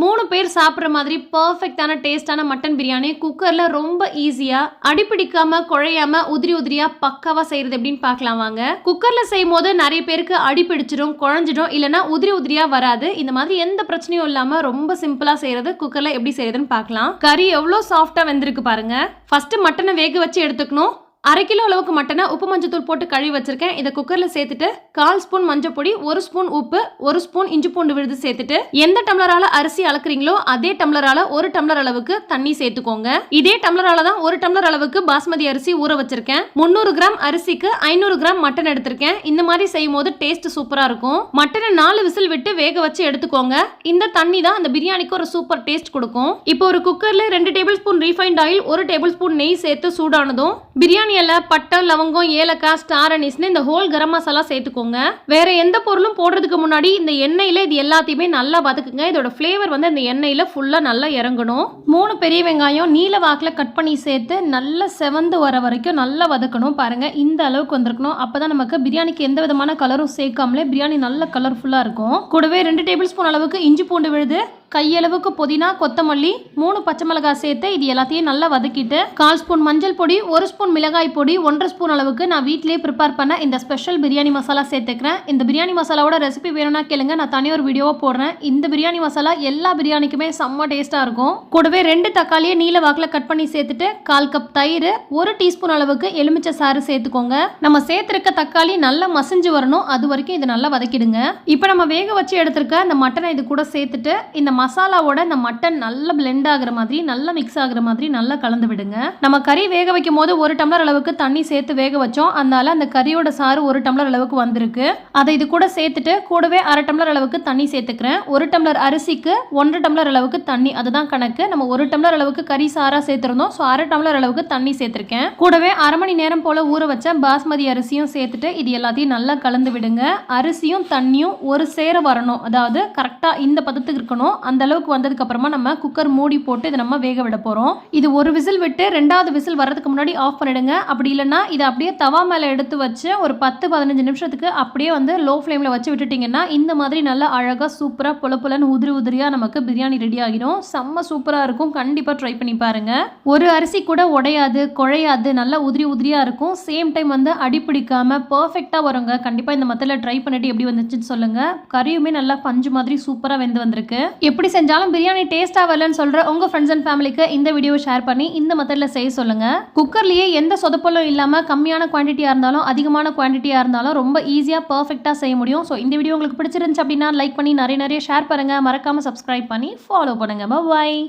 மூணு பேர் சாப்பிட்ற மாதிரி பர்ஃபெக்டான டேஸ்டான மட்டன் பிரியாணி குக்கரில் ரொம்ப ஈஸியாக அடிப்பிடிக்காம குழையாம உதிரி உதிரியாக பக்காவாக செய்கிறது எப்படின்னு பார்க்கலாம் வாங்க. குக்கரில் செய்யும் போது நிறைய பேருக்கு அடிப்பிடிச்சிடும் குழஞ்சிடும் இல்லைனா உதிரி உதிரியாக வராது. இந்த மாதிரி எந்த பிரச்சனையும் இல்லாமல் ரொம்ப சிம்பிளாக செய்கிறது குக்கரில் எப்படி செய்யறதுன்னு பார்க்கலாம். கறி எவ்வளோ சாஃப்டாக வெந்திருக்கு பாருங்க. ஃபர்ஸ்ட் மட்டனை வேக வச்சு எடுத்துக்கணும். அரை கிலோ அளவுக்கு மட்டனை உப்பு மஞ்சத்தூள் போட்டு கழுவி வச்சிருக்கேன். இதை குக்கரில் சேர்த்துட்டு கால் ஸ்பூன் மஞ்சள் பொடி ஒரு ஸ்பூன் உப்பு ஒரு ஸ்பூன் இஞ்சி பூண்டு விழுது சேர்த்துட்டு எந்த டம்ளரால அரிசி அளக்குறீங்களோ அதே டம்ளரால ஒரு டம்ளர் அளவுக்கு தண்ணி சேர்த்துக்கோங்க. இதே டம்ளரால தான் ஒரு டம்ளர் அளவுக்கு பாஸ்மதி அரிசி ஊற வச்சிருக்கேன். முந்நூறு கிராம் அரிசிக்கு ஐநூறு கிராம் மட்டன் எடுத்திருக்கேன். இந்த மாதிரி செய்யும் போது டேஸ்ட் சூப்பரா இருக்கும். மட்டனை நாலு விசில் விட்டு வேக வச்சு எடுத்துக்கோங்க. இந்த தண்ணி தான் அந்த பிரியாணிக்கு ஒரு சூப்பர் டேஸ்ட் கொடுக்கும். இப்போ ஒரு குக்கர்ல ரெண்டு டேபிள் ஸ்பூன் ரீஃபைண்ட் ஆயில் ஒரு டேபிள் ஸ்பூன் நெய் சேர்த்து சூடானதும் பிரியாணி இலை பட்டை லவங்கம் ஏலக்காய் ஸ்டார் அனிஸ்னு இந்த ஹோல் கரம் மசாலா சேர்த்துக்கோங்க. வேற எந்த பொருளும் போடுறதுக்கு முன்னாடி இந்த எண்ணெயில இது எல்லாத்தையுமே நல்லா வதக்குங்க. இதோட ஃப்ளேவர் வந்து இந்த எண்ணெயில ஃபுல்லா நல்லா இறங்கணும். மூணு பெரிய வெங்காயம் நீல வாக்கில் கட் பண்ணி சேர்த்து நல்லா செவந்து வர வரைக்கும் நல்லா வதக்கணும் பாருங்க. இந்த அளவுக்கு வந்திருக்கணும். அப்பதான் நமக்கு பிரியாணிக்கு எந்த விதமான கலரும் சேர்க்காமலே பிரியாணி நல்ல கலர்ஃபுல்லா இருக்கும். கூடவே ரெண்டு டேபிள் ஸ்பூன் அளவுக்கு இஞ்சி பூண்டு விழுது. கையளவுக்கு புதினா கொத்தமல்லி மூணு பச்சை மிளகாய் சேர்த்து இது எல்லாத்தையும் நல்லா வதக்கிட்டு கால் ஸ்பூன் மஞ்சள் பொடி ஒரு ஸ்பூன் மிளகாய் பொடி ஒன்றரை ஸ்பூன் அளவுக்கு நான் வீட்டிலேயே ப்ரிப்பேர் பண்ண இந்த ஸ்பெஷல் பிரியாணி மசாலா சேர்த்துக்கிறேன். இந்த பிரியாணி மசாலாவோட ரெசிபி வேணும்னா கேளுங்க நான் தனி ஒரு வீடியோவை போடுறேன். இந்த பிரியாணி மசாலா எல்லா பிரியாணிக்குமே செம்ம டேஸ்ட்டாக இருக்கும். கூடவே ரெண்டு தக்காளியை நீல வாக்கில் கட் பண்ணி சேர்த்துட்டு கால் கப் தயிர் ஒரு டீஸ்பூன் அளவுக்கு எலுமிச்சை சாறு சேர்த்துக்கோங்க. நம்ம சேர்த்துருக்க தக்காளி நல்லா மசிஞ்சு வரணும் அது வரைக்கும் இதை நல்லா வதக்கிடுங்க. இப்போ நம்ம வேக வச்சு எடுத்திருக்க இந்த மட்டனை இது கூட சேர்த்துட்டு இந்த மசாலாவோட இந்த மட்டன் நல்லா பிளெண்ட் ஆகுற மாதிரி நல்லா மிக்ஸ் ஆகுற மாதிரி நல்லா கலந்து விடுங்க. நம்ம கறி வேக வைக்கும் போது ஒரு டம்ளர் அளவுக்கு தண்ணி சேர்த்து வேக வச்சோம். அதனால அந்த கறியோட சாறு ஒரு டம்ளர் அளவுக்கு வந்திருக்கு. அதை இது கூட சேர்த்துட்டு கூடவே அரை டம்ளர் அளவுக்கு தண்ணி சேர்த்துக்கிறேன். ஒரு டம்ளர் அரிசிக்கு ஒன்றரை டம்ளர் அளவுக்கு தண்ணி அதுதான் கணக்கு. நம்ம ஒரு டம்ளர் அளவுக்கு கறி சாரா சேர்த்துருந்தோம். ஸோ அரை டம்ளர் அளவுக்கு தண்ணி சேர்த்துருக்கேன். கூடவே அரை மணி நேரம் போல ஊற வச்ச பாஸ்மதி அரிசியும் சேர்த்துட்டு இது எல்லாத்தையும் நல்லா கலந்து விடுங்க. அரிசியும் தண்ணியும் ஒரு சேர வரணும். அதாவது கரெக்டாக இந்த பதத்துக்கு இருக்கணும். அந்த அளவுக்கு வந்ததுக்கு அப்புறமா நம்ம குக்கர் மூடி போட்டு இதை நம்ம வேக விட போகிறோம் இது ஒரு விசில் விட்டு ரெண்டாவது விசில் வர்றதுக்கு முன்னாடி ஆஃப் பண்ணிடுங்க. அப்படி இல்லைன்னா இதை அப்படியே தவா மேலே எடுத்து வச்சு ஒரு பத்து பதினஞ்சு நிமிஷத்துக்கு அப்படியே வந்து லோ ஃப்ளேமில் வச்சு விட்டுட்டிங்கன்னா இந்த மாதிரி நல்லா அழகாக சூப்பராக புல புலன்னு உதிரி உதிரியாக நமக்கு பிரியாணி ரெடி ஆகிடும். செம்ம சூப்பராக இருக்கும். கண்டிப்பாக ட்ரை பண்ணி பாருங்க. ஒரு அரிசி கூட உடையாது குழையாது நல்லா உதிரி உதிரியாக இருக்கும். சேம் டைம் வந்து அடிப்பிடிக்காம பர்ஃபெக்டாக வருங்க. கண்டிப்பாக இந்த மத்தியில் ட்ரை பண்ணிட்டு எப்படி வந்துச்சுன்னு சொல்லுங்க. கறியுமே நல்லா பஞ்சு மாதிரி சூப்பராக வெந்து வந்திருக்கு. எப்படி செஞ்சாலும் பிரியாணி டேஸ்ட்டாக வரலன்னு சொல்கிற உங்கள் ஃப்ரெண்ட்ஸ் அண்ட் ஃபேமிலிக்கு இந்த வீடியோவை ஷேர் பண்ணி இந்த மெத்தடில் செய்ய சொல்லுங்கள் குக்கர்லேயே எந்த சொதப்பலும் இல்லாமல் கம்மியான குவான்டிட்டியாக இருந்தாலும் அதிகமான குவான்டிட்டியாக இருந்தாலும் ரொம்ப ஈஸியாக பர்ஃபெக்டாக செய்ய முடியும். ஸோ இந்த வீடியோ உங்களுக்கு பிடிச்சிருந்துச்சு அப்படின்னா லைக் பண்ணி நிறைய நிறைய ஷேர் பண்ணுங்கள் மறக்காமல் சப்ஸ்கிரைப் பண்ணி ஃபாலோ பண்ணுங்கள் பாய்